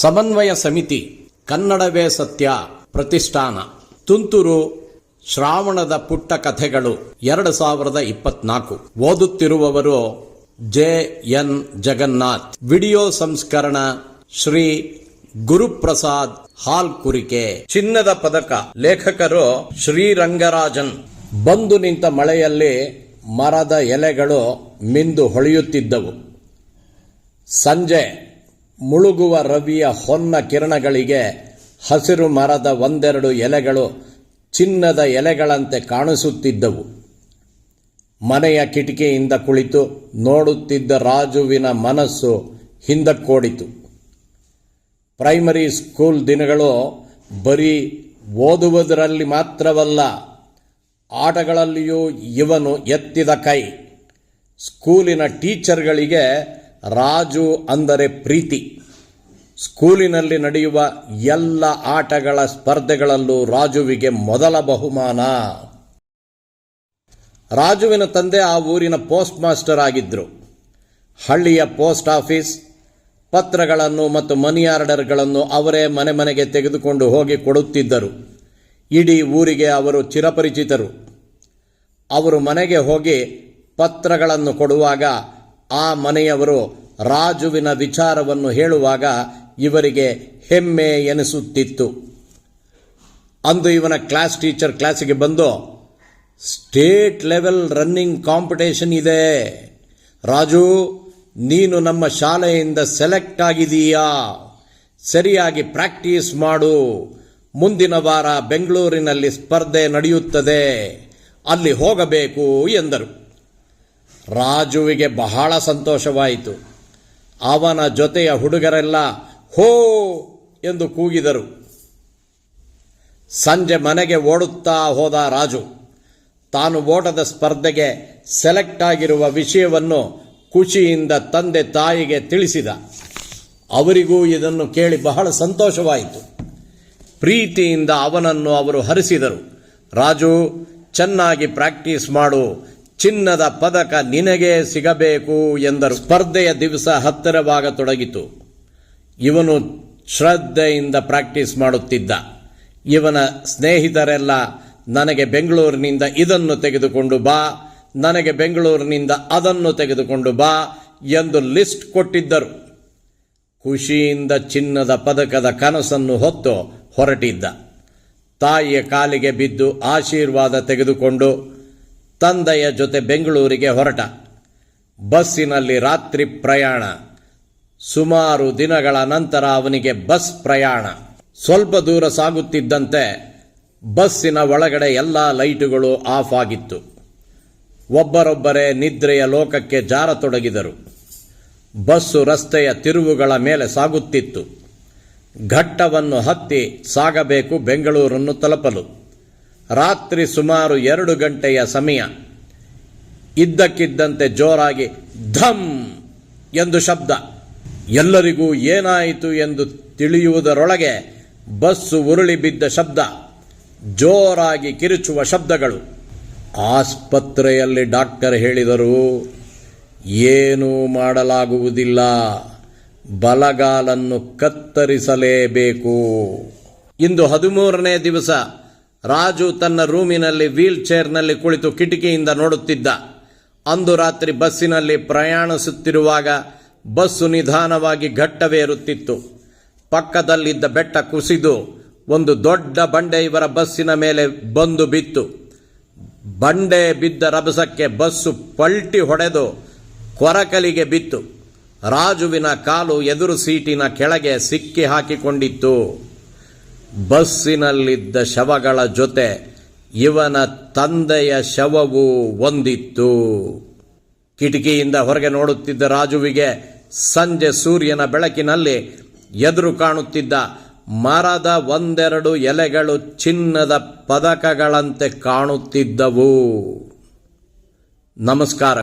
ಸಮನ್ವಯ ಸಮಿತಿ ಕನ್ನಡವೇ ಸತ್ಯ ಪ್ರತಿಷ್ಠಾನ. ತುಂತುರು ಶ್ರಾವಣದ ಪುಟ್ಟ ಕಥೆಗಳು ಎರಡು ಸಾವಿರದ ಇಪ್ಪತ್ನಾಲ್ಕು. ಓದುತ್ತಿರುವವರು ಜೆ ಎನ್ ಜಗನ್ನಾಥ್. ವಿಡಿಯೋ ಸಂಸ್ಕರಣ ಶ್ರೀ ಗುರುಪ್ರಸಾದ್ ಹಾಲ್ ಕುರಿಕೆ ಚಿನ್ನದ ಪದಕ ಲೇಖಕರು ಶ್ರೀರಂಗರಾಜನ್. ಬಂದು ನಿಂತ ಮಳೆಯಲ್ಲಿ ಮರದ ಎಲೆಗಳು ಮಿಂದು ಹೊಳೆಯುತ್ತಿದ್ದವು. ಸಂಜೆ ಮುಳುಗುವ ರವಿಯ ಹೊನ್ನ ಕಿರಣಗಳಿಗೆ ಹಸಿರು ಮರದ ಒಂದೆರಡು ಎಲೆಗಳು ಚಿನ್ನದ ಎಲೆಗಳಂತೆ ಕಾಣಿಸುತ್ತಿದ್ದವು. ಮನೆಯ ಕಿಟಕಿಯಿಂದ ಕುಳಿತು ನೋಡುತ್ತಿದ್ದ ರಾಜುವಿನ ಮನಸ್ಸು ಹಿಂದಕ್ಕೋಡಿತು. ಪ್ರೈಮರಿ ಸ್ಕೂಲ್ ದಿನಗಳು, ಬರೀ ಓದುವುದರಲ್ಲಿ ಮಾತ್ರವಲ್ಲ, ಆಟಗಳಲ್ಲಿಯೂ ಇವನು ಎತ್ತಿದ ಕೈ. ಸ್ಕೂಲಿನ ಟೀಚರ್ಗಳಿಗೆ ರಾಜು ಅಂದರೆ ಪ್ರೀತಿ. ಸ್ಕೂಲಿನಲ್ಲಿ ನಡೆಯುವ ಎಲ್ಲ ಆಟಗಳ ಸ್ಪರ್ಧೆಗಳಲ್ಲೂ ರಾಜುವಿಗೆ ಮೊದಲ ಬಹುಮಾನ. ರಾಜುವಿನ ತಂದೆ ಆ ಊರಿನ ಪೋಸ್ಟ್ ಮಾಸ್ಟರ್ ಆಗಿದ್ದರು ಹಳ್ಳಿಯ ಪೋಸ್ಟ್ ಆಫೀಸ್, ಪತ್ರಗಳನ್ನು ಮತ್ತು ಮನಿ ಆರ್ಡರ್ಗಳನ್ನು ಅವರೇ ಮನೆ ಮನೆಗೆ ತೆಗೆದುಕೊಂಡು ಹೋಗಿ ಕೊಡುತ್ತಿದ್ದರು. ಇಡೀ ಊರಿಗೆ ಅವರು ಚಿರಪರಿಚಿತರು. ಅವರು ಮನೆಗೆ ಹೋಗಿ ಪತ್ರಗಳನ್ನು ಕೊಡುವಾಗ ಆ ಮನೆಯವರು ರಾಜುವಿನ ವಿಚಾರವನ್ನು ಹೇಳುವಾಗ ಇವರಿಗೆ ಹೆಮ್ಮೆ ಎನಿಸುತ್ತಿತ್ತು. ಅಂದು ಇವನ ಕ್ಲಾಸ್ ಟೀಚರ್ ಕ್ಲಾಸಿಗೆ ಬಂದು ಸ್ಟೇಟ್ ಲೆವೆಲ್ ರನ್ನಿಂಗ್ ಕಾಂಪಿಟೇಷನ್ ಇದೆ. ರಾಜು, ನೀನು ನಮ್ಮ ಶಾಲೆಯಿಂದ ಸೆಲೆಕ್ಟ್ ಆಗಿದೀಯಾ ಸರಿಯಾಗಿ ಪ್ರಾಕ್ಟೀಸ್ ಮಾಡು. ಮುಂದಿನ ವಾರ ಬೆಂಗಳೂರಿನಲ್ಲಿ ಸ್ಪರ್ಧೆ ನಡೆಯುತ್ತದೆ. ಅಲ್ಲಿ ಹೋಗಬೇಕು, ಎಂದರು. ರಾಜುವಿಗೆ ಬಹಳ ಸಂತೋಷವಾಯಿತು. ಅವನ ಜೊತೆಯ ಹುಡುಗರೆಲ್ಲ, ಹೋ! ಎಂದು ಕೂಗಿದರು. ಸಂಜೆ ಮನೆಗೆ ಓಡುತ್ತಾ ಹೋದ ರಾಜು, ತಾನು ಓಟದ ಸ್ಪರ್ಧೆಗೆ ಸೆಲೆಕ್ಟ್ ಆಗಿರುವ ವಿಷಯವನ್ನು ಖುಷಿಯಿಂದ ತಂದೆ ತಾಯಿಗೆ ತಿಳಿಸಿದ. ಅವರಿಗೂ ಇದನ್ನು ಕೇಳಿ ಬಹಳ ಸಂತೋಷವಾಯಿತು. ಪ್ರೀತಿಯಿಂದ ಅವನನ್ನು ಅವರು ಹರಿಸಿದರು. ರಾಜು, ಚೆನ್ನಾಗಿ ಪ್ರಾಕ್ಟೀಸ್ ಮಾಡು. ಚಿನ್ನದ ಪದಕ ನಿನಗೆ ಸಿಗಬೇಕು ಎಂದರು. ಸ್ಪರ್ಧೆಯ ದಿವಸ ಹತ್ತಿರವಾಗತೊಡಗಿತು. ಇವನು ಶ್ರದ್ಧೆಯಿಂದ ಪ್ರಾಕ್ಟೀಸ್ ಮಾಡುತ್ತಿದ್ದ. ಇವನ ಸ್ನೇಹಿತರೆಲ್ಲ, ನನಗೆ ಬೆಂಗಳೂರಿನಿಂದ ಇದನ್ನು ತೆಗೆದುಕೊಂಡು ಬಾ, ನನಗೆ ಬೆಂಗಳೂರಿನಿಂದ ಅದನ್ನು ತೆಗೆದುಕೊಂಡು ಬಾ ಎಂದು ಲಿಸ್ಟ್ ಕೊಟ್ಟಿದ್ದರು. ಖುಷಿಯಿಂದ ಚಿನ್ನದ ಪದಕದ ಕನಸನ್ನು ಹೊತ್ತು ಹೊರಟಿದ್ದ. ತಾಯಿಯ ಕಾಲಿಗೆ ಬಿದ್ದು ಆಶೀರ್ವಾದ ತೆಗೆದುಕೊಂಡು ತಂದೆಯ ಜೊತೆ ಬೆಂಗಳೂರಿಗೆ ಹೊರಟ. ಬಸ್ಸಿನಲ್ಲಿ ರಾತ್ರಿ ಪ್ರಯಾಣ. ಸುಮಾರು ದಿನಗಳ ನಂತರ ಅವನಿಗೆ ಬಸ್ ಪ್ರಯಾಣ. ಸ್ವಲ್ಪ ದೂರ ಸಾಗುತ್ತಿದ್ದಂತೆ ಬಸ್ಸಿನ ಒಳಗಡೆ ಎಲ್ಲ ಲೈಟುಗಳು ಆಫ್ ಆಗಿತ್ತು. ಒಬ್ಬರೊಬ್ಬರೇ ನಿದ್ರೆಯ ಲೋಕಕ್ಕೆ ಜಾರತೊಡಗಿದರು. ಬಸ್ಸು ರಸ್ತೆಯ ತಿರುವುಗಳ ಮೇಲೆ ಸಾಗುತ್ತಿತ್ತು. ಘಟ್ಟವನ್ನು ಹತ್ತಿ ಸಾಗಬೇಕು ಬೆಂಗಳೂರನ್ನು ತಲುಪಲು. ರಾತ್ರಿ ಸುಮಾರು ಎರಡು ಗಂಟೆಯ ಸಮಯ ಇದ್ದಕ್ಕಿದ್ದಂತೆ ಜೋರಾಗಿ ಧಮ್ ಎಂದು ಶಬ್ದ. ಎಲ್ಲರಿಗೂ ಏನಾಯಿತು ಎಂದು ತಿಳಿಯುವುದರೊಳಗೆ ಬಸ್ಸು ಉರುಳಿ ಬಿದ್ದ ಶಬ್ದ, ಜೋರಾಗಿ ಕಿರುಚುವ ಶಬ್ದಗಳು. ಆಸ್ಪತ್ರೆಯಲ್ಲಿ ಡಾಕ್ಟರ್ ಹೇಳಿದರು, ಏನೂ ಮಾಡಲಾಗುವುದಿಲ್ಲ, ಬಲಗಾಲನ್ನು ಕತ್ತರಿಸಲೇಬೇಕು. ಇಂದು ಹದಿಮೂರನೇ ದಿವಸ ರಾಜು ತನ್ನ ರೂಮಿನಲ್ಲಿ ವೀಲ್ ಚೇರ್ನಲ್ಲಿ ಕುಳಿತು ಕಿಟಕಿಯಿಂದ ನೋಡುತ್ತಿದ್ದ. ಅಂದು ರಾತ್ರಿ ಬಸ್ಸಿನಲ್ಲಿ ಪ್ರಯಾಣಿಸುತ್ತಿರುವಾಗ ಬಸ್ಸು ನಿಧಾನವಾಗಿ ಘಟ್ಟವೇರುತ್ತಿತ್ತು. ಪಕ್ಕದಲ್ಲಿದ್ದ ಬೆಟ್ಟ ಕುಸಿದು ಒಂದು ದೊಡ್ಡ ಬಂಡೆ ಇವರ ಬಸ್ಸಿನ ಮೇಲೆ ಬಂದು ಬಿತ್ತು. ಬಂಡೆ ಬಿದ್ದ ರಭಸಕ್ಕೆ ಬಸ್ಸು ಪಲ್ಟಿ ಹೊಡೆದು ಕೊರಕಲಿಗೆ ಬಿತ್ತು. ರಾಜುವಿನ ಕಾಲು ಎದುರು ಸೀಟಿನ ಕೆಳಗೆ ಸಿಕ್ಕಿ ಹಾಕಿಕೊಂಡಿತ್ತು. ಬಸ್ಸಿನಲ್ಲಿದ್ದ ಶವಗಳ ಜೊತೆ ಇವನ ತಂದೆಯ ಶವವು ಒಂದಿತ್ತು. ಕಿಟಕಿಯಿಂದ ಹೊರಗೆ ನೋಡುತ್ತಿದ್ದ ರಾಜುವಿಗೆ ಸಂಜೆ ಸೂರ್ಯನ ಬೆಳಕಿನಲ್ಲಿ ಎದುರು ಕಾಣುತ್ತಿದ್ದ ಮರದ ಒಂದೆರಡು ಎಲೆಗಳು ಚಿನ್ನದ ಪದಕಗಳಂತೆ ಕಾಣುತ್ತಿದ್ದವು. ನಮಸ್ಕಾರ.